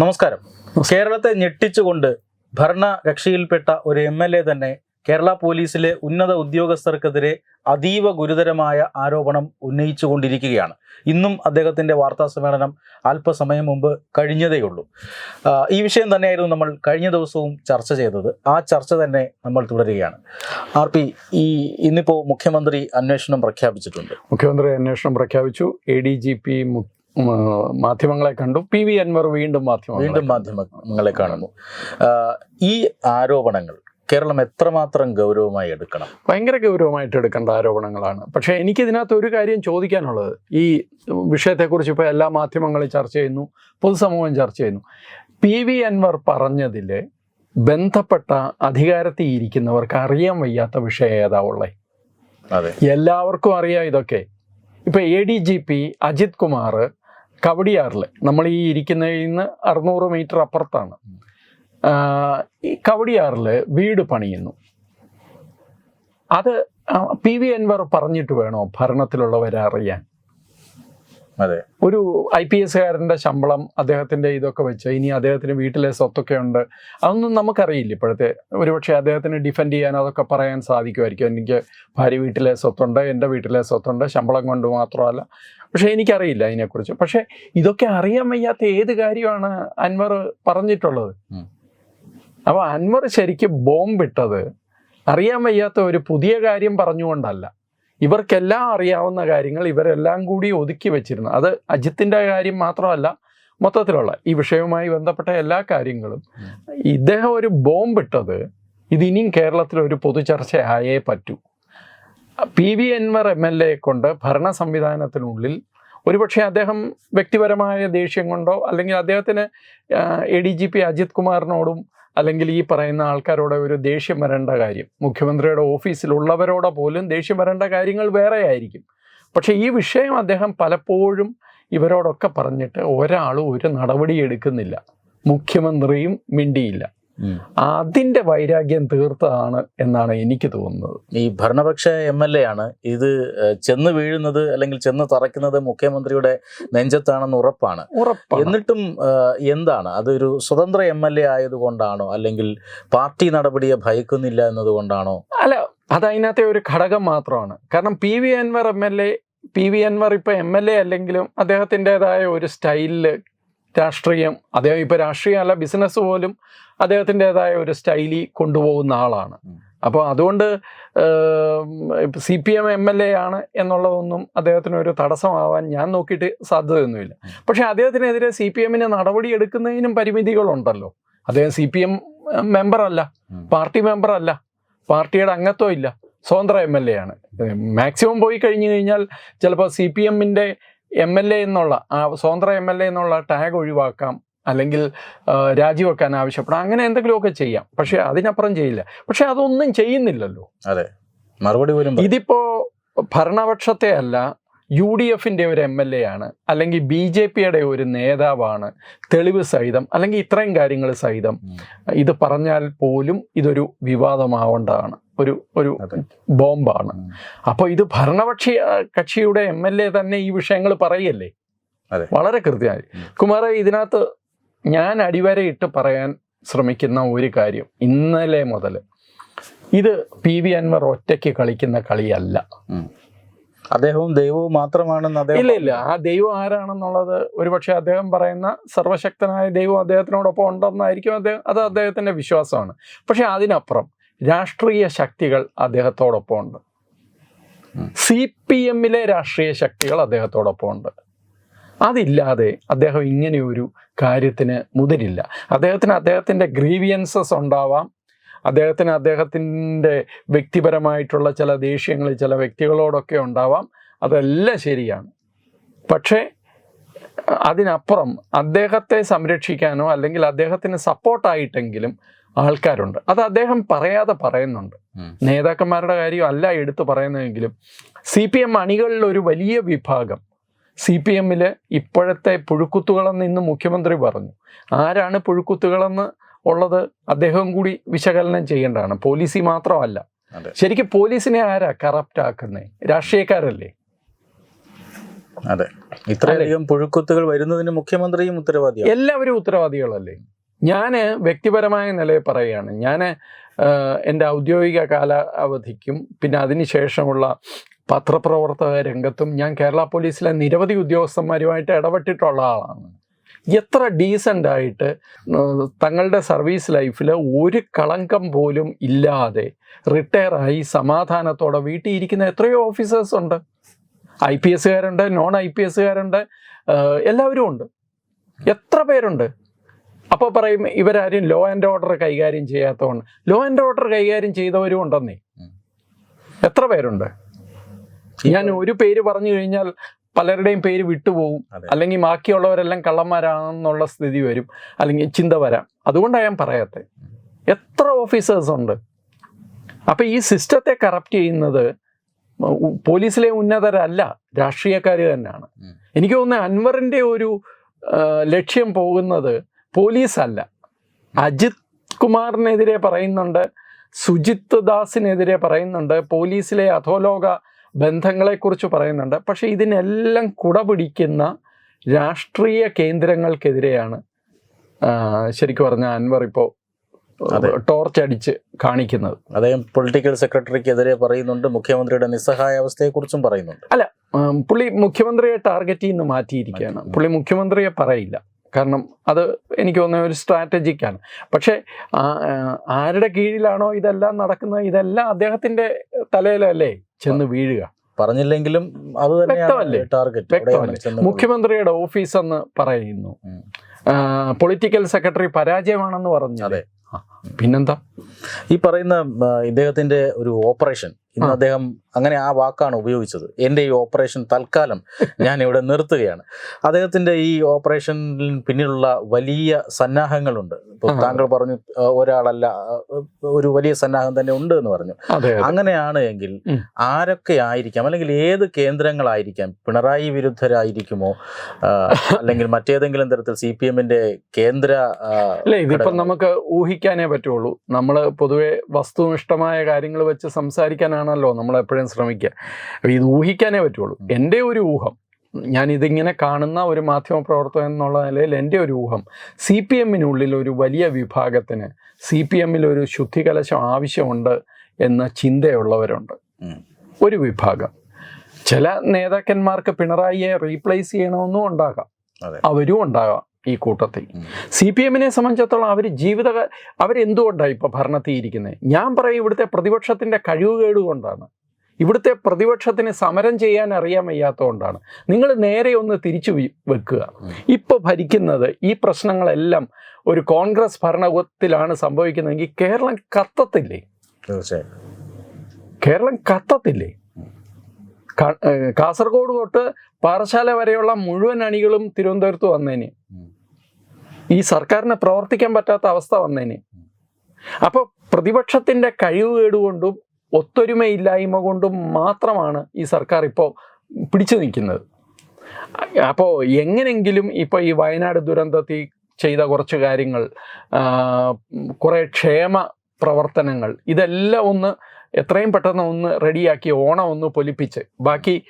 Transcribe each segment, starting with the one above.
നമസ്കാരം. കേരളത്തെ ഞെട്ടിച്ചുകൊണ്ട് ഭരണകക്ഷിയിൽപ്പെട്ട ഒരു എം എൽ എ തന്നെ കേരള പോലീസിലെ ഉന്നത ഉദ്യോഗസ്ഥർക്കെതിരെ അതീവ ഗുരുതരമായ ആരോപണം ഉന്നയിച്ചുകൊണ്ടിരിക്കുകയാണ്. ഇന്നും അദ്ദേഹത്തിന്റെ വാർത്താ സമ്മേളനം അല്പസമയം മുമ്പ് കഴിഞ്ഞതേയുള്ളൂ. ഈ വിഷയം തന്നെയായിരുന്നു നമ്മൾ കഴിഞ്ഞ ദിവസവും ചർച്ച ചെയ്തത്. ആ ചർച്ച തന്നെ നമ്മൾ തുടരുകയാണ്. ആർ പി ഈ ഇന്നിപ്പോൾ മുഖ്യമന്ത്രി അന്വേഷണം പ്രഖ്യാപിച്ചിട്ടുണ്ട്. മുഖ്യമന്ത്രി അന്വേഷണം പ്രഖ്യാപിച്ചു. എ ഡി ജി പി മാധ്യമങ്ങളെ കണ്ടു. പി വി അൻവർ വീണ്ടും മാധ്യമം വീണ്ടും മാധ്യമങ്ങളെ കാണുന്നു. ഈ ആരോപണങ്ങൾ കേരളം എത്രമാത്രം ഗൗരവമായി എടുക്കണം? ഭയങ്കര ഗൗരവമായിട്ട് എടുക്കേണ്ട ആരോപണങ്ങളാണ്. പക്ഷേ എനിക്കിതിനകത്ത് ഒരു കാര്യം ചോദിക്കാനുള്ളത്. ഈ വിഷയത്തെക്കുറിച്ച് ഇപ്പോൾ എല്ലാ മാധ്യമങ്ങളും ചർച്ച ചെയ്യുന്നു പൊതുസമൂഹം ചർച്ച ചെയ്യുന്നു. പി വി അൻവർ പറഞ്ഞതിൽ ബന്ധപ്പെട്ട അധികാരത്തിൽ ഇരിക്കുന്നവർക്ക് അറിയാൻ വയ്യാത്ത വിഷയം ഏതാ അതെ. എല്ലാവർക്കും അറിയാം ഇതൊക്കെ. ഇപ്പൊ A D G P Ajith Kumar കവടിയാറിൽ നമ്മൾ ഈ ഇരിക്കുന്നതിൽ നിന്ന് അറുന്നൂറ് മീറ്റർ അപ്പുറത്താണ്. ഈ കവടിയാറിൽ വീട് പണിയുന്നു. അത് പി വി അൻവർ പറഞ്ഞിട്ട് വേണോ ഭരണത്തിലുള്ളവരെ അറിയാൻ? അതെ. ഒരു ഐ പി എസ്സുകാരന്റെ ശമ്പളം അദ്ദേഹത്തിന്റെ ഇതൊക്കെ വെച്ച് ഇനി അദ്ദേഹത്തിന് വീട്ടിലെ സ്വത്തൊക്കെ ഉണ്ട് അതൊന്നും നമുക്കറിയില്ല ഇപ്പോഴത്തെ. ഒരുപക്ഷെ അദ്ദേഹത്തിന് ഡിഫെൻഡ് ചെയ്യാൻ അതൊക്കെ പറയാൻ സാധിക്കുമായിരിക്കും. എനിക്ക് ഭാര്യ വീട്ടിലെ സ്വത്തുണ്ട് എന്റെ വീട്ടിലെ സ്വത്തുണ്ട് ശമ്പളം കൊണ്ട് മാത്രമല്ല പക്ഷേ എനിക്കറിയില്ല അതിനെക്കുറിച്ച് പക്ഷേ ഇതൊക്കെ അറിയാൻ വയ്യാത്ത ഏത് കാര്യമാണ് അൻവർ പറഞ്ഞിട്ടുള്ളത്? അപ്പൊ അപ്പോൾ അൻവർ ശരിക്കും ബോംബിട്ടത് അറിയാൻ വയ്യാത്ത ഒരു പുതിയ കാര്യം പറഞ്ഞുകൊണ്ടല്ല. ഇവർക്കെല്ലാം അറിയാവുന്ന കാര്യങ്ങൾ ഇവരെല്ലാം കൂടി ഒതുക്കി വെച്ചിരുന്നു. അത് അജിത്തിന്റെ കാര്യം മാത്രമല്ല മൊത്തത്തിലുള്ള ഈ വിഷയവുമായി ബന്ധപ്പെട്ട എല്ലാ കാര്യങ്ങളും. ഇദ്ദേഹം ഒരു ബോംബിട്ടത് ഇതിനിയും കേരളത്തിൽ ഒരു പൊതുചർച്ച ആയേ പറ്റൂ. P V Anvar M L A കൊണ്ട് ഭരണ സംവിധാനത്തിനുള്ളിൽ ഒരുപക്ഷെ അദ്ദേഹം വ്യക്തിപരമായ ദേഷ്യം കൊണ്ടോ അല്ലെങ്കിൽ അദ്ദേഹത്തിന് A D G P Ajith കുമാറിനോടും അല്ലെങ്കിൽ ഈ പറയുന്ന ആൾക്കാരോട് ഒരു ദേഷ്യം വരേണ്ട കാര്യം മുഖ്യമന്ത്രിയുടെ ഓഫീസിലുള്ളവരോട് പോലും ദേഷ്യം വരേണ്ട കാര്യങ്ങൾ വേറെ ആയിരിക്കും പക്ഷേ ഈ വിഷയം അദ്ദേഹം പലപ്പോഴും ഇവരോടൊക്കെ പറഞ്ഞിട്ട് ഒരാളും ഒരു നടപടി എടുക്കുന്നില്ല. മുഖ്യമന്ത്രിയും മിണ്ടിയില്ല. അതിന്റെ വൈരാഗ്യം തീർത്തതാണ് എന്നാണ് എനിക്ക് തോന്നുന്നത്. ഈ ഭരണപക്ഷ എം എൽ എ ആണ് ഇത് ചെന്ന് വീഴുന്നത് അല്ലെങ്കിൽ ചെന്ന് തറയ്ക്കുന്നത് മുഖ്യമന്ത്രിയുടെ നെഞ്ചത്താണെന്ന് ഉറപ്പാണ്. ഉറപ്പാണ്. എന്നിട്ടും എന്താണ്? അതൊരു സ്വതന്ത്ര എം എൽ എ ആയതുകൊണ്ടാണോ? അല്ലെങ്കിൽ പാർട്ടി നടപടിയെ ഭയക്കുന്നില്ല എന്നതുകൊണ്ടാണോ? അല്ല അത് അതിനകത്തെ ഒരു ഘടകം മാത്രമാണ്. കാരണം P V Anvar M L A P V Anvar ഇപ്പം എം എൽ എ അല്ലെങ്കിലും അദ്ദേഹത്തിന്റെതായ ഒരു സ്റ്റൈലിൽ രാഷ്ട്രീയം. അദ്ദേഹം ഇപ്പോൾ രാഷ്ട്രീയമല്ല ബിസിനസ് പോലും അദ്ദേഹത്തിന്റെതായ ഒരു സ്റ്റൈലി കൊണ്ടുപോകുന്ന ആളാണ്. അപ്പോൾ അതുകൊണ്ട് C P M M L A ആണ് എന്നുള്ളതൊന്നും അദ്ദേഹത്തിന് ഒരു തടസ്സമാവാൻ ഞാൻ നോക്കിയിട്ട് സാധ്യതയൊന്നുമില്ല. പക്ഷേ അദ്ദേഹത്തിനെതിരെ സി പി എമ്മിന് നടപടി എടുക്കുന്നതിനും പരിമിതികളുണ്ടല്ലോ. അദ്ദേഹം സി പി എം മെമ്പറല്ല പാർട്ടി മെമ്പറല്ല പാർട്ടിയുടെ അംഗത്വം ഇല്ല സ്വതന്ത്ര എം എൽ എ ആണ്. മാക്സിമം പോയി കഴിഞ്ഞു കഴിഞ്ഞാൽ ചിലപ്പോൾ സി പി എമ്മിന്റെ എം എൽ എ എന്നുള്ള ആ സ്വതന്ത്ര എം എൽ എ എന്നുള്ള ടാഗ് ഒഴിവാക്കാം അല്ലെങ്കിൽ രാജിവെക്കാൻ ആവശ്യപ്പെടാം അങ്ങനെ എന്തെങ്കിലുമൊക്കെ ചെയ്യാം. പക്ഷെ അതിനപ്പുറം ചെയ്യില്ല. പക്ഷെ അതൊന്നും ചെയ്യുന്നില്ലല്ലോ. അതെ. മറുപടി പോലും ഇതിപ്പോ ഭരണപക്ഷത്തെ അല്ല യു ഡി എഫിന്റെ ഒരു എം എൽ എ ആണ് അല്ലെങ്കിൽ ബി ജെ പിയുടെ ഒരു നേതാവാണ് തെളിവ് സഹിതം അല്ലെങ്കിൽ ഇത്രയും കാര്യങ്ങൾ സഹിതം. ഇത് പറഞ്ഞാൽ പോലും ഇതൊരു വിവാദമാവേണ്ടതാണ് ഒരു ഒരു ബോംബാണ്. അപ്പോൾ ഇത് ഭരണപക്ഷി കക്ഷിയുടെ എം എൽ എ തന്നെ ഈ വിഷയങ്ങൾ പറയല്ലേ? വളരെ കൃത്യമായി. കുമാറെ ഇതിനകത്ത് ഞാൻ അടിവരയിട്ട് പറയാൻ ശ്രമിക്കുന്ന ഒരു കാര്യം ഇന്നലെ മുതൽ ഇത് പി വി അൻവർ ഒറ്റയ്ക്ക് കളിക്കുന്ന കളിയല്ല. അദ്ദേഹവും ദൈവവും മാത്രമാണെന്ന് അദ്ദേഹം ഇല്ല ഇല്ല. ആ ദൈവം ആരാണെന്നുള്ളത് ഒരുപക്ഷെ അദ്ദേഹം പറയുന്ന സർവശക്തനായ ദൈവം അദ്ദേഹത്തിനോടൊപ്പം ഉണ്ടെന്നായിരിക്കും അദ്ദേഹം അത് അദ്ദേഹത്തിന്റെ വിശ്വാസമാണ്. പക്ഷെ അതിനപ്പുറം രാഷ്ട്രീയ ശക്തികൾ അദ്ദേഹത്തോടൊപ്പം ഉണ്ട്. സി പി എമ്മിലെ രാഷ്ട്രീയ ശക്തികൾ അദ്ദേഹത്തോടൊപ്പം ഉണ്ട്. അതില്ലാതെ അദ്ദേഹം ഇങ്ങനെ ഒരു കാര്യത്തിന് മുതിരില്ല. അദ്ദേഹത്തിന് അദ്ദേഹത്തിന്റെ ഗ്രീവിയൻസസ് ഉണ്ടാവാം. അദ്ദേഹത്തിന് അദ്ദേഹത്തിന്റെ വ്യക്തിപരമായിട്ടുള്ള ചില ദേഷ്യങ്ങൾ ചില വ്യക്തികളോടൊക്കെ ഉണ്ടാവാം. അതെല്ലാം ശരിയാണ്. പക്ഷേ അതിനപ്പുറം അദ്ദേഹത്തെ സംരക്ഷിക്കാനോ അല്ലെങ്കിൽ അദ്ദേഹത്തിന് സപ്പോർട്ടായിട്ടെങ്കിലും ആൾക്കാരുണ്ട്. അത് അദ്ദേഹം പറയാതെ പറയുന്നുണ്ട്. നേതാക്കന്മാരുടെ കാര്യം അല്ല എടുത്തു പറയുന്നതെങ്കിലും സി പി എം അണികളിൽ ഒരു വലിയ വിഭാഗം സി പി എമ്മിൽ ഇപ്പോഴത്തെ പുഴുക്കുത്തുകളെന്ന് ഇന്ന് മുഖ്യമന്ത്രി പറഞ്ഞു. ആരാണ് പുഴുക്കുത്തുകളെന്ന് ഉള്ളത് അദ്ദേഹം കൂടി വിശകലനം ചെയ്യേണ്ടതാണ്. പോലീസി മാത്രമല്ല. ശരിക്കും പോലീസിനെ ആരാ കറപ്റ്റ് ആക്കുന്നേ? രാഷ്ട്രീയക്കാരല്ലേ? അതെ. ഇത്രയധികം പുഴുക്കുത്തുകൾ വരുന്നതിന് മുഖ്യമന്ത്രിയും ഉത്തരവാദി എല്ലാവരും ഉത്തരവാദികളല്ലേ? ഞാൻ വ്യക്തിപരമായ നിലയിൽ പറയുകയാണ്. ഞാൻ എന്റെ ഔദ്യോഗിക കാലാവധിക്കും പിന്നെ അതിനുശേഷമുള്ള പത്രപ്രവർത്തക രംഗത്തും ഞാൻ കേരള പോലീസിലെ നിരവധി ഉദ്യോഗസ്ഥന്മാരുമായിട്ട് ഇടപെട്ടിട്ടുള്ള ആളാണ്. എത്ര ഡീസന്റ് ആയിട്ട് തങ്ങളുടെ സർവീസ് ലൈഫിൽ ഒരു കളങ്കം പോലും ഇല്ലാതെ റിട്ടയർ ആയി സമാധാനത്തോടെ വീട്ടിൽ ഇരിക്കുന്ന എത്രയോ ഓഫീസേഴ്സ് ഉണ്ട്. ഐ പി എസ്സുകാരുണ്ട് നോൺ ഐ പി എസ്സുകാരുണ്ട് എല്ലാവരും ഉണ്ട്. എത്ര പേരുണ്ട്? അപ്പോൾ പറയും ഇവരാരും ലോ ആൻഡ് ഓർഡർ കൈകാര്യം ചെയ്യാത്തതുകൊണ്ട് ലോ ആൻഡ് ഓർഡർ കൈകാര്യം ചെയ്തവരും ഉണ്ടെന്നേ. എത്ര പേരുണ്ട്? ഞാൻ ഒരു പേര് പറഞ്ഞു കഴിഞ്ഞാൽ പലരുടെയും പേര് വിട്ടുപോകും അല്ലെങ്കിൽ ബാക്കിയുള്ളവരെല്ലാം കള്ളന്മാരാണെന്നുള്ള സ്ഥിതി വരും. അല്ലെങ്കിൽ ചിന്ത വരാം. അതുകൊണ്ടാണ് ഞാൻ പറയാത്തത് എത്ര ഓഫീസേഴ്സ് ഉണ്ട്? അപ്പം ഈ സിസ്റ്റത്തെ കറപ്റ്റ് ചെയ്യുന്നത് പോലീസിലെ ഉന്നതരല്ല രാഷ്ട്രീയക്കാർ തന്നെയാണ്. എനിക്ക് തോന്നുന്നത് അൻവറിന്റെ ഒരു ലക്ഷ്യം പോകുന്നത് പോലീസല്ല. അജിത് കുമാറിനെതിരെ പറയുന്നുണ്ട് സുജിത് ദാസിനെതിരെ പറയുന്നുണ്ട് പോലീസിലെ അധോലോക ബന്ധങ്ങളെക്കുറിച്ച് പറയുന്നുണ്ട്. പക്ഷേ ഇതിനെല്ലാം കുടപിടിക്കുന്ന രാഷ്ട്രീയ കേന്ദ്രങ്ങൾക്കെതിരെയാണ് ശരിക്കും പറഞ്ഞാൽ അൻവർ ഇപ്പോൾ ടോർച്ച് അടിച്ച് കാണിക്കുന്നത്. അദ്ദേഹം പൊളിറ്റിക്കൽ സെക്രട്ടറിക്കെതിരെ പറയുന്നുണ്ട് മുഖ്യമന്ത്രിയുടെ നിസ്സഹായാവസ്ഥയെക്കുറിച്ചും പറയുന്നുണ്ട്. അല്ല പുള്ളി മുഖ്യമന്ത്രിയെ ടാർഗറ്റ് ചെയ്യുന്ന മാറ്റിയിരിക്കുകയാണ്. പുള്ളി മുഖ്യമന്ത്രിയെ പറയില്ല. കാരണം അത് എനിക്ക് തോന്നുന്ന ഒരു സ്ട്രാറ്റജിക്കാണ് പക്ഷേ ആരുടെ കീഴിലാണോ ഇതെല്ലാം നടക്കുന്നത്? ഇതെല്ലാം അദ്ദേഹത്തിന്റെ തലയിലല്ലേ ചെന്ന് വീഴുക. പറഞ്ഞില്ലെങ്കിലും അത് വ്യക്തമല്ലേ? ടാർഗറ്റ്? മുഖ്യമന്ത്രിയുടെ ഓഫീസ് എന്ന് പറയുന്നു. പൊളിറ്റിക്കൽ സെക്രട്ടറി പരാജയമാണെന്ന് പറഞ്ഞു അതെ. പിന്നെന്താ? ഈ പറയുന്ന ഇദ്ദേഹത്തിന്റെ ഒരു ഓപ്പറേഷൻ ഇന്ന് അദ്ദേഹം അങ്ങനെ ആ വാക്കാണ് ഉപയോഗിച്ചത്. എന്റെ ഈ ഓപ്പറേഷൻ തൽക്കാലം ഞാൻ ഇവിടെ നിർത്തുകയാണ്. അദ്ദേഹത്തിന്റെ ഈ ഓപ്പറേഷനിൽ പിന്നിലുള്ള വലിയ സന്നാഹങ്ങളുണ്ട്. ഇപ്പോൾ. താങ്കൾ പറഞ്ഞു ഒരാളല്ല ഒരു വലിയ സന്നാഹം തന്നെ ഉണ്ട് എന്ന് പറഞ്ഞു. അങ്ങനെയാണ് എങ്കിൽ ആരൊക്കെ ആയിരിക്കാം? അല്ലെങ്കിൽ ഏത് കേന്ദ്രങ്ങളായിരിക്കാം? പിണറായി വിരുദ്ധരായിരിക്കുമോ? അല്ലെങ്കിൽ മറ്റേതെങ്കിലും തരത്തിൽ സി പി എമ്മിന്റെ കേന്ദ്ര അല്ല ഇതിപ്പം നമുക്ക് ഊഹിക്കാനേ പറ്റുള്ളൂ. നമ്മൾ പൊതുവെ വസ്തുനിഷ്ഠമായ കാര്യങ്ങൾ വെച്ച് സംസാരിക്കാനാണല്ലോ നമ്മൾ എപ്പോഴും ശ്രമിക്കുക. അപ്പോൾ ഇത് ഊഹിക്കാനേ പറ്റുള്ളൂ. എന്റെ ഒരു ഊഹം ഞാൻ ഇതിങ്ങനെ കാണുന്ന ഒരു മാധ്യമ പ്രവർത്തകൻ എന്നുള്ള നിലയിൽ എന്റെ ഒരു ഊഹം സി പി എമ്മിനുള്ളിൽ ഒരു വലിയ വിഭാഗത്തിന് സി പി എമ്മിൽ ഒരു ശുദ്ധികലശം ആവശ്യമുണ്ട് എന്ന ചിന്തയുള്ളവരുണ്ട്. ഒരു വിഭാഗം. ചില നേതാക്കന്മാർക്ക് പിണറായിയെ റീപ്ലേസ് ചെയ്യണമെന്നും ഉണ്ടാകാം. അവരും ഉണ്ടാകാം. ഈ കൂട്ടത്തിൽ. സി പി എമ്മിനെ സംബന്ധിച്ചിടത്തോളം അവർ ജീവിത അവരെന്തുകൊണ്ടാണ് ഇപ്പോൾ ഭരണത്തിൽ ഇരിക്കുന്നത് ഞാൻ പറയും ഇവിടുത്തെ പ്രതിപക്ഷത്തിന്റെ കഴിവുകേട് കൊണ്ടാണ് ഇവിടുത്തെ പ്രതിപക്ഷത്തിന് സമരം ചെയ്യാൻ അറിയാൻ വയ്യാത്തതുകൊണ്ടാണ്. നിങ്ങൾ നേരെ ഒന്ന് തിരിച്ചു വെക്കുക. ഇപ്പോൾ ഭരിക്കുന്നത് ഈ പ്രശ്നങ്ങളെല്ലാം ഒരു കോൺഗ്രസ് ഭരണത്തിലാണ് സംഭവിക്കുന്നതെങ്കിൽ കേരളം കത്തത്തില്ലേ? തീർച്ചയായും കേരളം കത്തത്തില്ലേ? കാസർഗോഡ് തൊട്ട് പാറശാല വരെയുള്ള മുഴുവൻ അണികളും തിരുവനന്തപുരത്ത് വന്നേനെ. ഈ സർക്കാരിന് പ്രവർത്തിക്കാൻ പറ്റാത്ത അവസ്ഥ വന്നേനെ. അപ്പോൾ പ്രതിപക്ഷത്തിന്റെ കഴിവ് കൊണ്ടും ഒത്തൊരുമയില്ലായ്മ കൊണ്ടും മാത്രമാണ് ഈ സർക്കാർ ഇപ്പോൾ പിടിച്ചു നിൽക്കുന്നത്. അപ്പോൾ എങ്ങനെങ്കിലും ഇപ്പോൾ ഈ വയനാട് ദുരന്തത്തിൽ ചെയ്ത കുറച്ച് കാര്യങ്ങൾ കുറേ ക്ഷേമ പ്രവർത്തനങ്ങൾ ഇതെല്ലാം ഒന്ന് എത്രയും പെട്ടെന്ന് ഒന്ന് റെഡിയാക്കി ഓണം ഒന്ന് പൊലിപ്പിച്ച്. ബാക്കി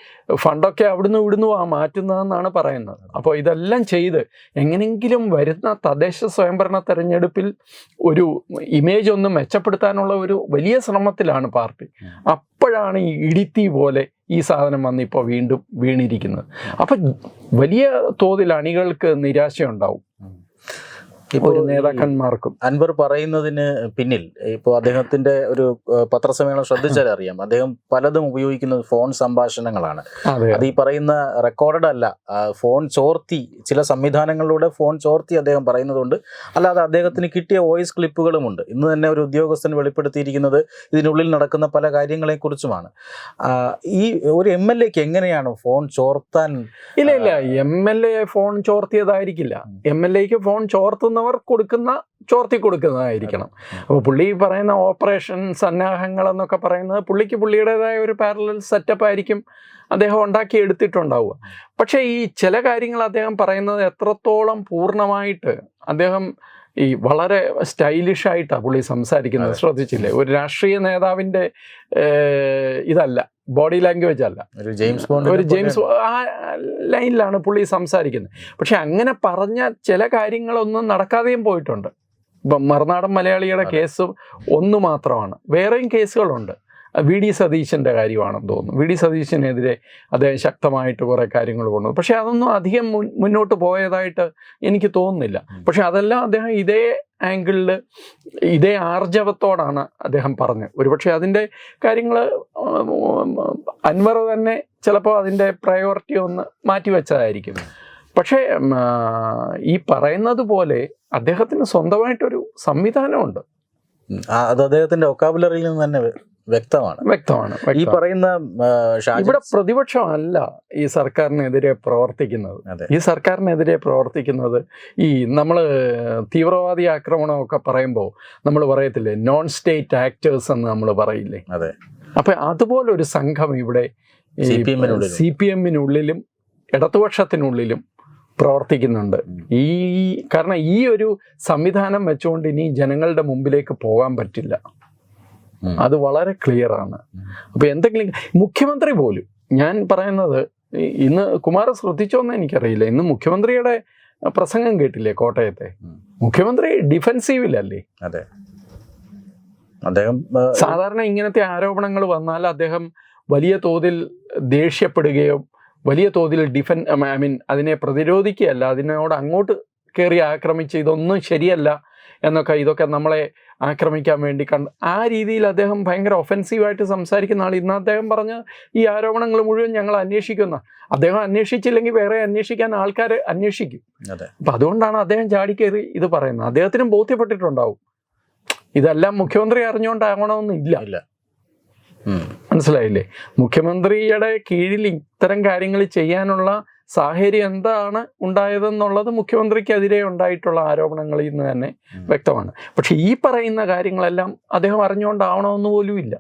ഫണ്ടൊക്കെ അവിടുന്ന് ഇവിടുന്ന് ആ മാറ്റുന്നതെന്നാണ് പറയുന്നത്. അപ്പോൾ ഇതെല്ലാം ചെയ്ത് എങ്ങനെങ്കിലും വരുന്ന തദ്ദേശ സ്വയംഭരണ തെരഞ്ഞെടുപ്പിൽ ഒരു ഇമേജ് ഒന്ന് മെച്ചപ്പെടുത്താനുള്ള ഒരു വലിയ ശ്രമത്തിലാണ് പാർട്ടി. അപ്പോഴാണ് ഈ ഇടിത്തി പോലെ ഈ സാധനം വന്ന് ഇപ്പോൾ വീണ്ടും വീണിരിക്കുന്നത്. അപ്പം വലിയ തോതിൽ അണികൾക്ക് നിരാശയുണ്ടാവും. ഇപ്പോൾ നേതാക്കന്മാർക്കും. അൻവർ പറയുന്നതിന് പിന്നിൽ ഇപ്പോൾ അദ്ദേഹത്തിന്റെ ഒരു പത്രസമ്മേളനം ശ്രദ്ധിച്ചാൽ അറിയാം. അദ്ദേഹം പലതും ഉപയോഗിക്കുന്നത് ഫോൺ സംഭാഷണങ്ങളാണ്. അതെ. ഈ പറയുന്ന റെക്കോർഡഡ് അല്ല. ഫോൺ ചോർത്തി ചില സംവിധാനങ്ങളിലൂടെ ഫോൺ ചോർത്തി അദ്ദേഹം പറയുന്നതുകൊണ്ട് അല്ലാതെ അദ്ദേഹത്തിന് കിട്ടിയ വോയിസ് ക്ലിപ്പുകളുമുണ്ട്. ഇന്ന് തന്നെ ഒരു ഉദ്യോഗസ്ഥൻ വെളിപ്പെടുത്തിയിരിക്കുന്നത് ഇതിനുള്ളിൽ നടക്കുന്ന പല കാര്യങ്ങളെ കുറിച്ചുമാണ് ഈ ഒരു എം എൽ എക്ക് എങ്ങനെയാണ് ഫോൺ ചോർത്താൻ ഇല്ല ഇല്ല. എം എൽ എ ഫോൺ ചോർത്തിയതായിരിക്കില്ല. എം എൽ എക്ക് ഫോൺ ചോർത്തുന്നവർ കൊടുക്കുന്ന ചോർത്തി കൊടുക്കുന്നതായിരിക്കണം. അപ്പോൾ പുള്ളി പറയുന്ന ഓപ്പറേഷൻ സന്നാഹങ്ങൾ എന്നൊക്കെ പറയുന്നത് പുള്ളിക്ക് പുള്ളിയുടേതായ ഒരു പാരലൽ സെറ്റപ്പ് ആയിരിക്കും അദ്ദേഹം ഉണ്ടാക്കി എടുത്തിട്ടുണ്ടാവുക. പക്ഷേ ഈ ചില കാര്യങ്ങൾ അദ്ദേഹം പറയുന്നത് എത്രത്തോളം പൂർണമായിട്ട് അദ്ദേഹം ഈ വളരെ സ്റ്റൈലിഷായിട്ടാണ് പുള്ളി സംസാരിക്കുന്നത്. ശ്രദ്ധിച്ചില്ലേ? ഒരു രാഷ്ട്രീയ നേതാവിന്റെ ഇതല്ല ബോഡി ലാംഗ്വേജ് അല്ല. ഒരു ജെയിംസ് ബോണ്ട് ഒരു ജെയിംസ് ആ ലൈനിലാണ് പുള്ളി സംസാരിക്കുന്നത്. പക്ഷെ അങ്ങനെ പറഞ്ഞ ചില കാര്യങ്ങളൊന്നും നടക്കാതെയും പോയിട്ടുണ്ട്. ഇപ്പം മറുനാടൻ മലയാളിയുടെ കേസ് ഒന്ന് മാത്രമാണ്. വേറെയും കേസുകളുണ്ട്. വി ഡി സതീശന്റെ കാര്യമാണെന്ന് തോന്നുന്നു. വി ഡി സതീശനെതിരെ അദ്ദേഹം ശക്തമായിട്ട് കുറേ കാര്യങ്ങൾ കൊണ്ടു പക്ഷേ അതൊന്നും അധികം മുന്നോട്ട് പോയതായിട്ട് എനിക്ക് തോന്നുന്നില്ല. പക്ഷേ അതെല്ലാം അദ്ദേഹം ഇതേ ആംഗിളിൽ ഇതേ ആർജവത്തോടാണ് അദ്ദേഹം പറഞ്ഞത്. ഒരുപക്ഷെ അതിന്റെ കാര്യങ്ങൾ അൻവർ തന്നെ ചിലപ്പോൾ അതിന്റെ പ്രയോറിറ്റി ഒന്ന് മാറ്റിവെച്ചതായിരിക്കും പക്ഷേ ഈ പറയുന്നത് പോലെ അദ്ദേഹത്തിന് സ്വന്തമായിട്ടൊരു സംവിധാനമുണ്ട്. അത് അദ്ദേഹത്തിന്റെ ഒക്കാബുലറിയിൽ നിന്ന് തന്നെ വ്യക്തമാണ്. വ്യക്തമാണ് ഈ പറയുന്ന ഇവിടെ പ്രതിപക്ഷമല്ല ഈ സർക്കാരിനെതിരെ പ്രവർത്തിക്കുന്നത്. ഈ സർക്കാരിനെതിരെ പ്രവർത്തിക്കുന്നത് ഈ നമ്മൾ തീവ്രവാദി ആക്രമണമൊക്കെ പറയുമ്പോൾ നമ്മൾ പറയത്തില്ലേ നോൺ സ്റ്റേറ്റ് ആക്ടേഴ്സ് എന്ന് നമ്മൾ പറയില്ലേ? അതെ. അപ്പൊ അതുപോലൊരു സംഘം ഇവിടെ. C P എമ്മിനുള്ളിലും. ഇടതുപക്ഷത്തിനുള്ളിലും പ്രവർത്തിക്കുന്നുണ്ട്. ഈ കാരണം ഈ ഒരു സംവിധാനം വെച്ചുകൊണ്ട് ഇനി ജനങ്ങളുടെ മുമ്പിലേക്ക് പോകാൻ പറ്റില്ല. അത് വളരെ ക്ലിയർ ആണ്. അപ്പോൾ അപ്പൊ എന്തെങ്കിലും മുഖ്യമന്ത്രി പോലും ഞാൻ പറയുന്നത് ഇന്ന് കുമാർ ശ്രദ്ധിച്ചോന്ന് എനിക്കറിയില്ല. ഇന്ന് മുഖ്യമന്ത്രിയുടെ പ്രസംഗം കേട്ടില്ലേ കോട്ടയത്തെ? മുഖ്യമന്ത്രി ഡിഫെൻസീവിലല്ലേ അതെ. അദ്ദേഹം സാധാരണ ഇങ്ങനത്തെ ആരോപണങ്ങൾ വന്നാൽ അദ്ദേഹം വലിയ തോതിൽ ദേഷ്യപ്പെടുകയോ വലിയ തോതിൽ ഡിഫൻ ഐ മീൻ അതിനെ പ്രതിരോധിക്കുകയല്ല അതിനോട് അങ്ങോട്ട് കയറി ആക്രമിച്ച് ഇതൊന്നും ശരിയല്ല എന്നൊക്കെ ഇതൊക്കെ നമ്മളെ ആക്രമിക്കാൻ വേണ്ടി കണ്ട് ആ രീതിയിൽ അദ്ദേഹം ഭയങ്കര ഒഫെൻസീവായിട്ട് സംസാരിക്കുന്ന ആൾ ഇന്ന് അദ്ദേഹം പറഞ്ഞ ഈ ആരോപണങ്ങൾ മുഴുവൻ ഞങ്ങൾ അന്വേഷിക്കുന്ന. അദ്ദേഹം അന്വേഷിച്ചില്ലെങ്കിൽ വേറെ അന്വേഷിക്കാൻ ആൾക്കാർ അന്വേഷിക്കും. അപ്പം അതുകൊണ്ടാണ് അദ്ദേഹം ചാടിക്കയറി ഇത് പറയുന്നത്. അദ്ദേഹത്തിനും ബോധ്യപ്പെട്ടിട്ടുണ്ടാവും. ഇതെല്ലാം മുഖ്യമന്ത്രി അറിഞ്ഞുകൊണ്ടാകണമെന്നില്ല ഇല്ല. മനസ്സിലായില്ലേ? മുഖ്യമന്ത്രിയുടെ കീഴിൽ ഇത്തരം കാര്യങ്ങൾ ചെയ്യാനുള്ള സാഹചര്യം എന്താണ് ഉണ്ടായതെന്നുള്ളത് മുഖ്യമന്ത്രിക്കെതിരെ ഉണ്ടായിട്ടുള്ള ആരോപണങ്ങളിൽ നിന്ന് തന്നെ വ്യക്തമാണ്. പക്ഷെ ഈ പറയുന്ന കാര്യങ്ങളെല്ലാം അദ്ദേഹം അറിഞ്ഞുകൊണ്ടാവണമെന്ന് പോലും ഇല്ല.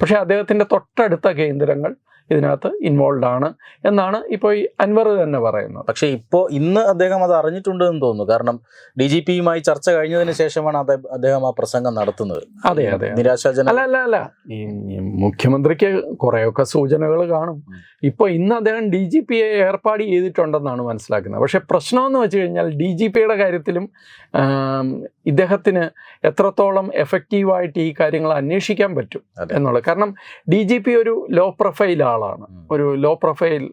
പക്ഷെ അദ്ദേഹത്തിന്റെ തൊട്ടടുത്ത കേന്ദ്രങ്ങൾ ഇതിനകത്ത് ഇൻവോൾവ് ആണ് എന്നാണ് ഇപ്പോൾ ഈ അൻവർ തന്നെ പറയുന്നത്. പക്ഷേ ഇപ്പോൾ ഇന്ന് അദ്ദേഹം അത് അറിഞ്ഞിട്ടുണ്ടെന്ന് തോന്നുന്നു. കാരണം ഡി ജി പിയുമായി ചർച്ച കഴിഞ്ഞതിന് ശേഷമാണ് അദ്ദേഹം ആ പ്രസംഗം നടത്തുന്നത്. അതെ അതെ നിരാശാജന അല്ല അല്ല അല്ല. ഈ മുഖ്യമന്ത്രിക്ക് കുറേയൊക്കെ സൂചനകൾ കാണും. ഉം. ഇപ്പൊ ഇന്ന് അദ്ദേഹം ഡി ജി പിയെ ഏർപ്പാട് ചെയ്തിട്ടുണ്ടെന്നാണ് മനസ്സിലാക്കുന്നത്. പക്ഷേ പ്രശ്നമെന്ന് വെച്ച് കഴിഞ്ഞാൽ ഡി ജി പിയുടെ കാര്യത്തിലും ഇദ്ദേഹത്തിന് എത്രത്തോളം എഫക്റ്റീവായിട്ട് ഈ കാര്യങ്ങൾ അന്വേഷിക്കാൻ പറ്റും എന്നുള്ളത്. കാരണം ഡി ജി പി ഒരു ലോ പ്രൊഫൈൽ ആളാണ്. ഒരു low profile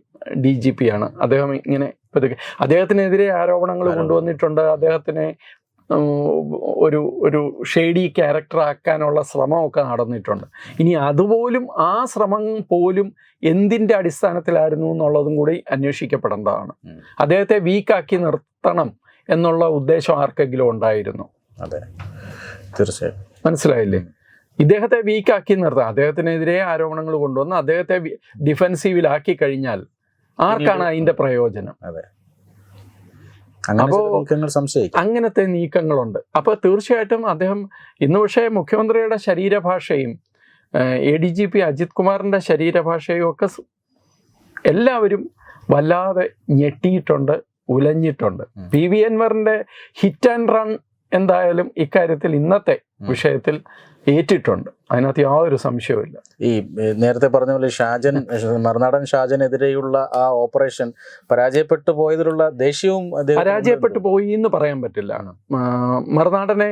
D G P ആണ്. അദ്ദേഹം ഇങ്ങനെ പതുക്കെ അദ്ദേഹത്തിനെതിരെ ആരോപണങ്ങൾ കൊണ്ടുവന്നിട്ടുണ്ട്. അദ്ദേഹത്തിനെ ഒരു ഒരു ഷെയ്ഡി ക്യാരക്ടർ ആക്കാനുള്ള ശ്രമമൊക്കെ നടന്നിട്ടുണ്ട്. ഇനി അതുപോലും ആ ശ്രമം പോലും എന്തിന്റെ അടിസ്ഥാനത്തിലായിരുന്നു എന്നുള്ളതും കൂടി അന്വേഷിക്കപ്പെടേണ്ടതാണ്. അദ്ദേഹത്തെ വീക്കാക്കി നിർത്തണം എന്നുള്ള ഉദ്ദേശം ആർക്കെങ്കിലും ഉണ്ടായിരുന്നു? അതെ. തീർച്ചയായും. മനസ്സിലായില്ലേ? ഇദ്ദേഹത്തെ വീക്കാക്കി നിർത്താം അദ്ദേഹത്തിനെതിരെ ആരോപണങ്ങൾ കൊണ്ടുവന്ന് അദ്ദേഹത്തെ ഡിഫെൻസീവിലാക്കി കഴിഞ്ഞാൽ ആർക്കാണ് അതിന്റെ പ്രയോജനം? അങ്ങനെ അപ്പോ- ചില നീക്കങ്ങൾ സംശയിക്കും. അങ്ങനത്തെ നീക്കങ്ങളുണ്ട്. അപ്പൊ തീർച്ചയായിട്ടും അദ്ദേഹം ഇന്ന് പക്ഷേ മുഖ്യമന്ത്രിയുടെ ശരീരഭാഷയും A D G P Ajith കുമാറിന്റെ ശരീരഭാഷയും ഒക്കെ എല്ലാവരും വല്ലാതെ ഞെട്ടിയിട്ടുണ്ട് ഉലഞ്ഞിട്ടുണ്ട്. പി വി അൻവറിന്റെ ഹിറ്റ് ആൻഡ് റൺ എന്തായാലും ഇക്കാര്യത്തിൽ ഇന്നത്തെ വിഷയത്തിൽ ഏറ്റിട്ടുണ്ട്. അതിനകത്ത് യാതൊരു സംശയവുമില്ല ഈ നേരത്തെ പറഞ്ഞ പോലെ ഷാജൻ മറുനാടൻ ഷാജനെതിരെയുള്ള ആ ഓപ്പറേഷൻ പരാജയപ്പെട്ടു പോയതിലുള്ള ദേഷ്യവും പരാജയപ്പെട്ടു പോയി എന്ന് പറയാൻ പറ്റില്ല. മറുനാടനെ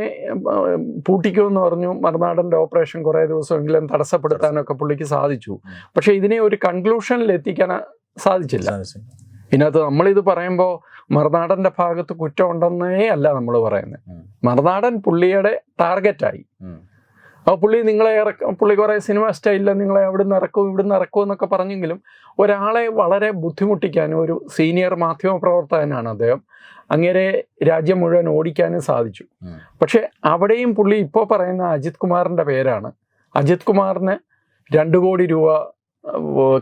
പൂട്ടിക്കുമെന്ന് പറഞ്ഞു. മറുനാടന്റെ ഓപ്പറേഷൻ കുറേ ദിവസമെങ്കിലും തടസ്സപ്പെടുത്താനൊക്കെ പുള്ളിക്ക് സാധിച്ചു. പക്ഷേ ഇതിനെ ഒരു കൺക്ലൂഷനിൽ എത്തിക്കാൻ സാധിച്ചില്ല. സാധിച്ചു. ഇതിനകത്ത് നമ്മളിത് പറയുമ്പോൾ മറുനാടന്റെ ഭാഗത്ത് കുറ്റം ഉണ്ടെന്നേ അല്ല നമ്മൾ പറയുന്നത്. മറുനാടൻ പുള്ളിയുടെ ടാർഗറ്റായി. അപ്പോൾ പുള്ളി നിങ്ങളെ ഇറക്കും പുള്ളി കുറേ സിനിമ സ്റ്റൈലിൽ നിങ്ങളെ അവിടുന്ന് ഇറക്കും ഇവിടുന്ന് ഇറക്കും എന്നൊക്കെ പറഞ്ഞെങ്കിലും ഒരാളെ വളരെ ബുദ്ധിമുട്ടിക്കാനും ഒരു സീനിയർ മാധ്യമ പ്രവർത്തകനാണ് അദ്ദേഹം. അങ്ങനെ രാജ്യം മുഴുവൻ ഓടിക്കാനും സാധിച്ചു. പക്ഷേ അവിടെയും പുള്ളി ഇപ്പോൾ പറയുന്ന അജിത് കുമാറിന്റെ പേരാണ്. അജിത് കുമാറിന് രണ്ട് കോടി രൂപ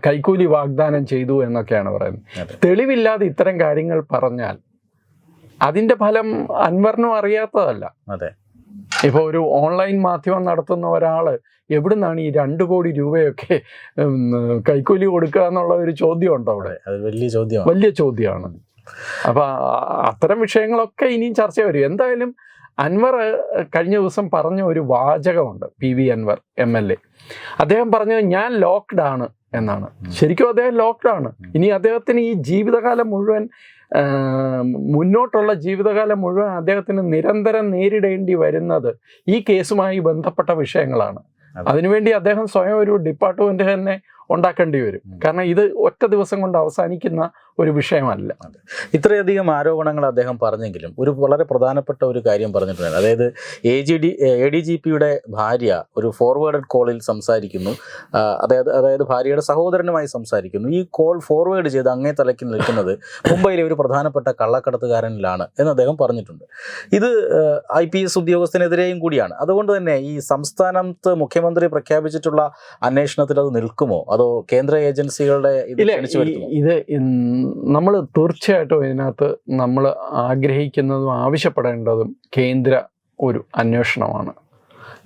കൈക്കൂലി വാഗ്ദാനം ചെയ്തു എന്നൊക്കെയാണ് പറയുന്നത്. തെളിവില്ലാതെ ഇത്തരം കാര്യങ്ങൾ പറഞ്ഞാൽ അതിന്റെ ഫലം അൻവറിനും അറിയാത്തതല്ല. അതെ. ഇപ്പോൾ ഒരു ഓൺലൈൻ മാധ്യമം നടത്തുന്ന ഒരാൾ എവിടുന്നാണ് ഈ രണ്ട് കോടി രൂപയൊക്കെ കൈക്കൂലി കൊടുക്കുക എന്നുള്ള ഒരു ചോദ്യം ഉണ്ടോ അവിടെ വലിയ ചോദ്യമാണ്. വലിയ ചോദ്യമാണ്. അപ്പൊ അത്തരം വിഷയങ്ങളൊക്കെ ഇനിയും ചർച്ച വരും. എന്തായാലും അൻവർ കഴിഞ്ഞ ദിവസം പറഞ്ഞ ഒരു വാചകമുണ്ട് P V Anvar M L A. അദ്ദേഹം പറഞ്ഞത് ഞാൻ ലോക്ക്ഡ് ആണ് എന്നാണ്. ശരിക്കും അദ്ദേഹം ലോക്ക്ഡ് ആണ്. ഇനി അദ്ദേഹത്തിന് ഈ ജീവിതകാലം മുഴുവൻ മുന്നോട്ടുള്ള ജീവിതകാലം മുഴുവൻ അദ്ദേഹത്തിന് നിരന്തരം നേരിടേണ്ടി വരുന്നത് ഈ കേസുമായി ബന്ധപ്പെട്ട വിഷയങ്ങളാണ്. അതിനുവേണ്ടി അദ്ദേഹം സ്വയം ഒരു ഡിപ്പാർട്ട്മെന്റ് തന്നെ ഉണ്ടാക്കേണ്ടി വരും. കാരണം ഇത് ഒറ്റ ദിവസം കൊണ്ട് അവസാനിക്കുന്ന ഒരു വിഷയമല്ല. ഇത്രയധികം ആരോപണങ്ങൾ അദ്ദേഹം പറഞ്ഞെങ്കിലും ഒരു വളരെ പ്രധാനപ്പെട്ട ഒരു കാര്യം പറഞ്ഞിട്ടുണ്ട്. അതായത് A G D A D G പിയുടെ ഭാര്യ ഒരു ഫോർവേഡ് കോളിൽ സംസാരിക്കുന്നു. അതായത് അതായത് ഭാര്യയുടെ സഹോദരനുമായി സംസാരിക്കുന്നു. ഈ കോൾ ഫോർവേഡ് ചെയ്ത് അങ്ങേ തലയ്ക്ക് നിൽക്കുന്നത് മുംബൈയിലെ ഒരു പ്രധാനപ്പെട്ട കള്ളക്കടത്തുകാരനിലാണ് എന്ന് അദ്ദേഹം പറഞ്ഞിട്ടുണ്ട്. ഇത് ഐ പി എസ് ഉദ്യോഗസ്ഥനെതിരെയും കൂടിയാണ്. അതുകൊണ്ട് തന്നെ ഈ സംസ്ഥാനത്ത് മുഖ്യമന്ത്രി പ്രഖ്യാപിച്ചിട്ടുള്ള അന്വേഷണത്തിൽ അത് നിൽക്കുമോ? അതോ കേന്ദ്ര ഏജൻസികളുടെ ഇത് നമ്മൾ തീർച്ചയായിട്ടും ഇതിനകത്ത് നമ്മൾ ആഗ്രഹിക്കുന്നതും ആവശ്യപ്പെടേണ്ടതും കേന്ദ്ര ഒരു അന്വേഷണമാണ്.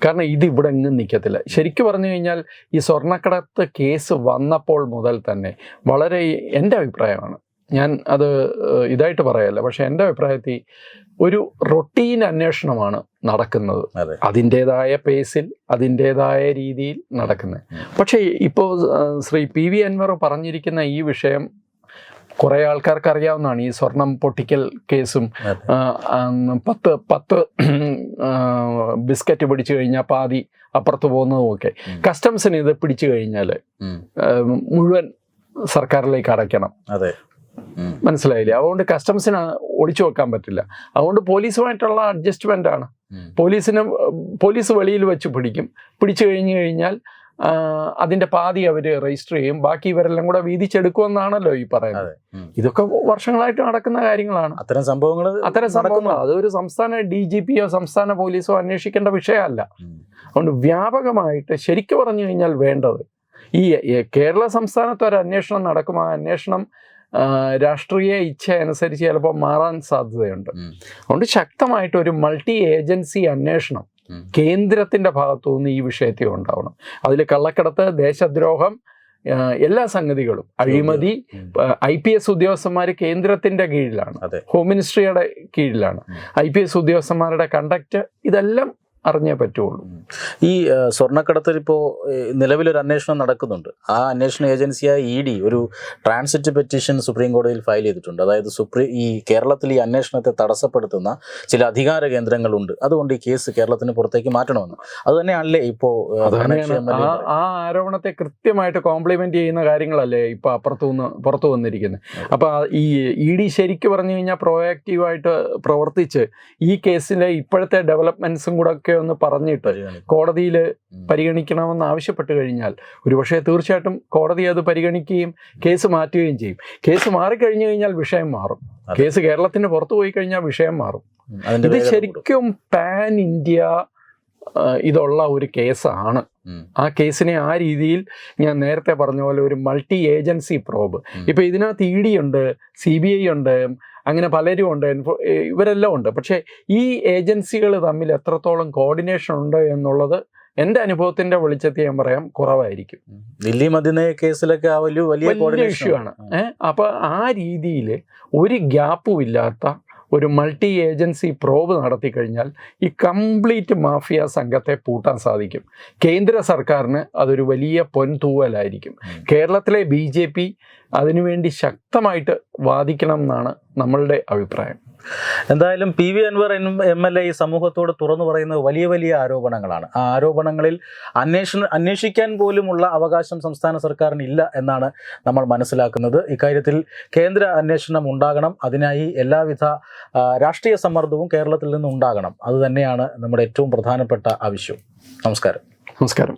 കാരണം ഇത് ഇവിടെ എങ്ങും നിൽക്കത്തില്ല ശരിക്കും പറഞ്ഞു കഴിഞ്ഞാൽ ഈ സ്വർണക്കടത്ത് കേസ് വന്നപ്പോൾ മുതൽ തന്നെ വളരെ എന്റെ അഭിപ്രായമാണ്. ഞാൻ അത് ഇതായിട്ട് പറയല്ല. പക്ഷെ എന്റെ അഭിപ്രായത്തിൽ ഒരു റൊട്ടീൻ അന്വേഷണമാണ് നടക്കുന്നത്. അതെ. അതിന്റെതായ പേസിൽ അതിന്റെതായ രീതിയിൽ നടക്കുന്നത്. പക്ഷേ ഇപ്പോൾ ശ്രീ പി വി അൻവർ പറഞ്ഞിരിക്കുന്ന ഈ വിഷയം കുറേ ആൾക്കാർക്ക് അറിയാവുന്നതാണ് ഈ സ്വർണം പൊട്ടിക്കൽ കേസും പത്ത് പത്ത് ബിസ്ക്കറ്റ് പിടിച്ചു കഴിഞ്ഞാൽ പാതി അപ്പുറത്ത് പോകുന്നതും ഒക്കെ. കസ്റ്റംസിന് ഇത് പിടിച്ചു കഴിഞ്ഞാൽ മുഴുവൻ സർക്കാരിലേക്ക് അടയ്ക്കണം. അതെ. മനസ്സിലായില്ലേ? അതുകൊണ്ട് കസ്റ്റംസിന് ഒളിച്ചു വെക്കാൻ പറ്റില്ല. അതുകൊണ്ട് പോലീസുമായിട്ടുള്ള അഡ്ജസ്റ്റ്മെന്റ് ആണ്. പോലീസിന് പോലീസ് വെളിയിൽ വെച്ച് പിടിക്കും. പിടിച്ചു കഴിഞ്ഞു കഴിഞ്ഞാൽ അതിന്റെ പാതി അവർ രജിസ്റ്റർ ചെയ്യും. ബാക്കി ഇവരെല്ലാം കൂടെ വീതിച്ചെടുക്കുമെന്നാണല്ലോ ഈ പറയുന്നത്. ഇതൊക്കെ വർഷങ്ങളായിട്ട് നടക്കുന്ന കാര്യങ്ങളാണ്. അത്തരം സംഭവങ്ങൾ അത്തരം സംഭവങ്ങൾ അതൊരു സംസ്ഥാന ഡി ജി പിയോ സംസ്ഥാന പോലീസോ അന്വേഷിക്കേണ്ട വിഷയമല്ല. അതുകൊണ്ട് വ്യാപകമായിട്ട് ശരിക്കും പറഞ്ഞു കഴിഞ്ഞാൽ വേണ്ടത് ഈ കേരള സംസ്ഥാനത്ത് ഒരു അന്വേഷണം നടക്കും ആ അന്വേഷണം രാഷ്ട്രീയ ഇച്ഛ അനുസരിച്ച് ചിലപ്പോൾ മാറാൻ സാധ്യതയുണ്ട്. അതുകൊണ്ട് ശക്തമായിട്ട് ഒരു മൾട്ടി ഏജൻസി അന്വേഷണം ഉം. കേന്ദ്രത്തിന്റെ ഭാഗത്തു നിന്ന് ഈ വിഷയത്തെ ഉണ്ടാവണം. അതിൽ കള്ളക്കടത്ത് ദേശദ്രോഹം എല്ലാ സംഗതികളും. അഴിമതി ഐ പി എസ് ഉദ്യോഗസ്ഥന്മാർ കേന്ദ്രത്തിന്റെ കീഴിലാണ്. ഹോം മിനിസ്ട്രിയുടെ കീഴിലാണ്. ഐ പി എസ് ഉദ്യോഗസ്ഥന്മാരുടെ കണ്ടക്ട് ഇതെല്ലാം അറിഞ്ഞേ പറ്റുള്ളൂ. ഈ സ്വർണക്കടത്തിൽ ഇപ്പോൾ നിലവിലൊരു അന്വേഷണം നടക്കുന്നുണ്ട്. ആ അന്വേഷണ ഏജൻസിയായ ഇ ഡി ഒരു ട്രാൻസിറ്റ് പെറ്റീഷൻ സുപ്രീം കോടതിയിൽ ഫയൽ ചെയ്തിട്ടുണ്ട്. അതായത് സുപ്രീം ഈ കേരളത്തിൽ ഈ അന്വേഷണത്തെ തടസ്സപ്പെടുത്തുന്ന ചില അധികാര കേന്ദ്രങ്ങളുണ്ട്. അതുകൊണ്ട് ഈ കേസ് കേരളത്തിന് പുറത്തേക്ക് മാറ്റണമെന്ന്. അത് തന്നെയാണല്ലേ ഇപ്പോൾ ആ ആരോപണത്തെ കൃത്യമായിട്ട് കോംപ്ലിമെന്റ് ചെയ്യുന്ന കാര്യങ്ങളല്ലേ ഇപ്പൊ അപ്പുറത്തു നിന്ന് പുറത്തു വന്നിരിക്കുന്നത് അപ്പൊ ഈ ഇ ഡി ശരിക്ക് പറഞ്ഞു കഴിഞ്ഞാൽ പ്രൊയാക്റ്റീവായിട്ട് പ്രവർത്തിച്ച് ഈ കേസിലെ ഇപ്പോഴത്തെ ഡെവലപ്മെന്റ്സും കൂടെ ഒക്കെ ഒന്ന് പറഞ്ഞിട്ട് കോടതിയിൽ പരിഗണിക്കണമെന്ന് ആവശ്യപ്പെട്ട് കഴിഞ്ഞാൽ ഒരുപക്ഷെ തീർച്ചയായിട്ടും കോടതി അത് പരിഗണിക്കുകയും കേസ് മാറ്റുകയും ചെയ്യും. കേസ് മാറിക്കഴിഞ്ഞു കഴിഞ്ഞാൽ വിഷയം മാറും. കേസ് കേരളത്തിന് പുറത്തു പോയി കഴിഞ്ഞാൽ വിഷയം മാറും. ഇത് ശരിക്കും പാൻ ഇന്ത്യ ഇതുള്ള ഒരു കേസാണ്. ആ കേസിനെ ആ രീതിയിൽ ഞാൻ നേരത്തെ പറഞ്ഞ പോലെ ഒരു മൾട്ടി ഏജൻസി പ്രോബ്. ഇപ്പൊ ഇതിനകത്ത് ഇ ഡി ഉണ്ട് സി ബി ഐ ഉണ്ട് അങ്ങനെ പലരും ഉണ്ട് ഇവരെല്ലാം ഉണ്ട്. പക്ഷേ ഈ ഏജൻസികൾ തമ്മിൽ എത്രത്തോളം കോർഡിനേഷൻ ഉണ്ട് എന്നുള്ളത് എന്റെ അനുഭവത്തിന്റെ വെളിച്ചത്തിൽ ഞാൻ പറയാം കുറവായിരിക്കും. ദില്ലി മദിനയ കേസിലൊക്കെ ആ വലിയ വലിയ ഇഷ്യൂ ആണ്. ഏഹ് അപ്പൊ ആ രീതിയിൽ ഒരു ഗ്യാപ്പും ഇല്ലാത്ത ഒരു മൾട്ടി ഏജൻസി പ്രോബ് നടത്തി കഴിഞ്ഞാൽ ഈ കംപ്ലീറ്റ് മാഫിയ സംഘത്തെ പൂട്ടാൻ സാധിക്കും. കേന്ദ്ര സർക്കാരിന് അതൊരു വലിയ പൊൻതൂവലായിരിക്കും. കേരളത്തിലെ ബി ജെ പി അതിനുവേണ്ടി ശക്തമായിട്ട് വാദിക്കണം എന്നാണ് നമ്മളുടെ അഭിപ്രായം. എന്തായാലും P V Anvar M L A ഈ സമൂഹത്തോട് തുറന്നു പറയുന്നത് വലിയ വലിയ ആരോപണങ്ങളാണ്. ആ ആരോപണങ്ങളിൽ അന്വേഷണ അന്വേഷിക്കാൻ പോലുമുള്ള അവകാശം സംസ്ഥാന സർക്കാരിന് ഇല്ല എന്നാണ് നമ്മൾ മനസ്സിലാക്കുന്നത്. ഇക്കാര്യത്തിൽ കേന്ദ്ര അന്വേഷണം ഉണ്ടാകണം. അതിനായി എല്ലാവിധ രാഷ്ട്രീയ സമ്മർദ്ദവും കേരളത്തിൽ നിന്ന് ഉണ്ടാകണം. അതുതന്നെയാണ് നമ്മുടെ ഏറ്റവും പ്രധാനപ്പെട്ട ആവശ്യം. നമസ്കാരം. നമസ്കാരം.